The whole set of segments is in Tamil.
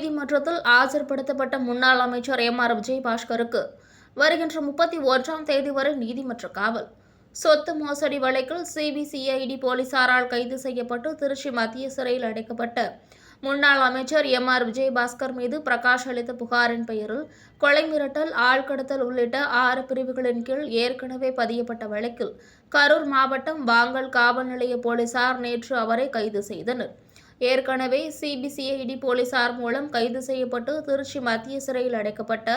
ஆஜர்படுத்தப்பட்ட முன்னாள் அமைச்சர் எம் ஆர் விஜயபாஸ்கருக்கு வருகின்ற முப்பத்தி ஒன்றாம் தேதி வரை நீதிமன்ற காவல். சொத்து மோசடி வழக்கில் சிபிசிஐடி போலீசாரால் கைது செய்யப்பட்டு திருச்சி மத்திய சிறையில் அடைக்கப்பட்ட முன்னாள் அமைச்சர் எம் ஆர் விஜயபாஸ்கர் மீது பிரகாஷ் அளித்த புகாரின் பெயரில் கொலை மிரட்டல் ஆழ்கடத்தல் உள்ளிட்ட ஆறு பிரிவுகளின் கீழ் ஏற்கனவே பதியப்பட்ட வழக்கில் கரூர் மாவட்டம் வாங்கல் காவல் நிலைய போலீசார் நேற்று அவரை கைது செய்தனர். ஏற்கனவே சிபிசிஐடி போலீசார் மூலம் கைது செய்யப்பட்டு திருச்சி மத்திய சிறையில் அடைக்கப்பட்ட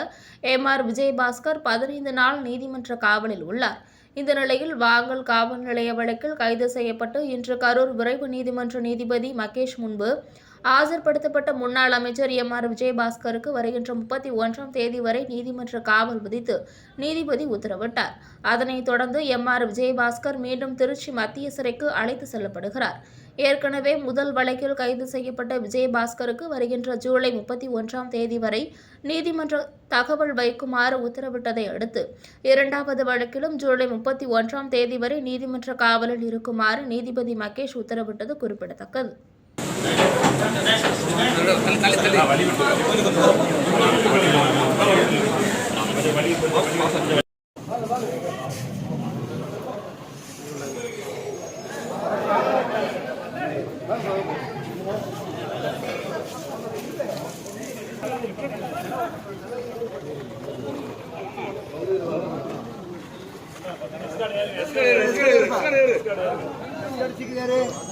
எம் ஆர் விஜயபாஸ்கர் பதினைந்து நாள் நீதிமன்ற காவலில் உள்ளார். இந்த நிலையில் வாங்கல் காவல் நிலைய வழக்கில் கைது செய்யப்பட்டு இன்று கரூர் விரைவு நீதிமன்ற நீதிபதி மகேஷ் முன்பு ஆஜர்படுத்தப்பட்ட முன்னாள் அமைச்சர் எம் ஆர் விஜயபாஸ்கருக்கு வருகின்ற முப்பத்தி ஒன்றாம் தேதி வரை நீதிமன்ற காவல் விதித்து நீதிபதி உத்தரவிட்டார். அதனைத் தொடர்ந்து எம் ஆர் விஜயபாஸ்கர் மீண்டும் திருச்சி மத்திய சிறைக்கு அழைத்து செல்லப்படுகிறார். ஏற்கனவே முதல் வழக்கில் கைது செய்யப்பட்ட விஜயபாஸ்கருக்கு வருகின்ற ஜூலை முப்பத்தி ஒன்றாம் தேதி வரை நீதிமன்ற தகவல் வைக்குமாறு உத்தரவிட்டதை அடுத்து இரண்டாவது வழக்கிலும் ஜூலை முப்பத்தி ஒன்றாம் தேதி வரை நீதிமன்ற காவலில் இருக்குமாறு நீதிபதி மகேஷ் உத்தரவிட்டது குறிப்பிடத்தக்கது. இங்கிட்டு வாங்க இங்கிட்டு வாங்க